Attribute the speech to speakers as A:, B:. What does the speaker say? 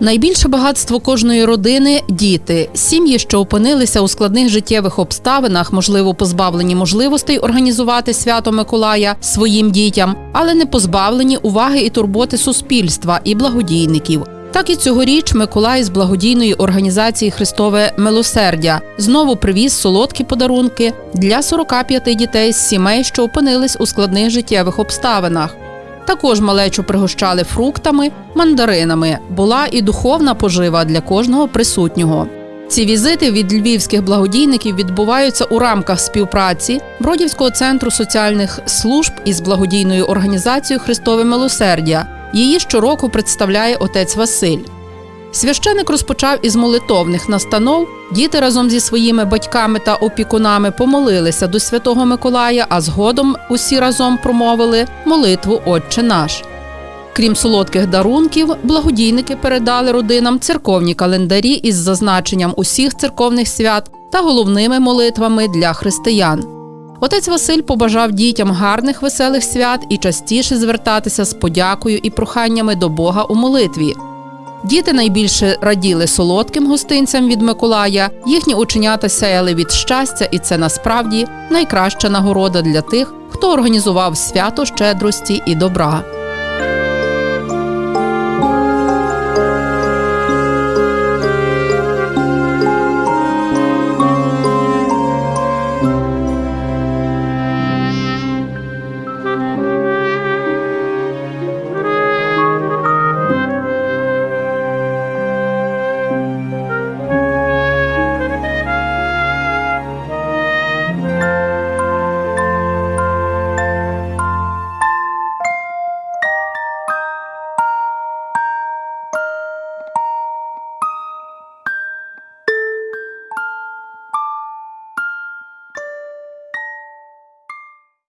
A: Найбільше багатство кожної родини діти. Сім'ї, що опинилися у складних життєвих обставинах, можливо, позбавлені можливостей організувати свято Миколая своїм дітям, але не позбавлені уваги і турботи суспільства і благодійників. Так і цьогоріч Миколай з благодійної організації Христове Милосердя знову привіз солодкі подарунки для 45 дітей з сімей, що опинились у складних життєвих обставинах. Також малечу пригощали фруктами, мандаринами. Була і духовна пожива для кожного присутнього. Ці візити від львівських благодійників відбуваються у рамках співпраці Бродівського центру соціальних служб із благодійною організацією Христове Милосердя. Її щороку представляє отець Василь. Священик розпочав із молитовних настанов. Діти разом зі своїми батьками та опікунами помолилися до Святого Миколая, а згодом усі разом промовили молитву Отче наш. Крім солодких дарунків, благодійники передали родинам церковні календарі із зазначенням усіх церковних свят та головними молитвами для християн. Отець Василь побажав дітям гарних веселих свят і частіше звертатися з подякою і проханнями до Бога у молитві. Діти найбільше раділи солодким гостинцям від Миколая, їхні оченята сяяли від щастя, і це насправді найкраща нагорода для тих, хто організував свято щедрості і добра.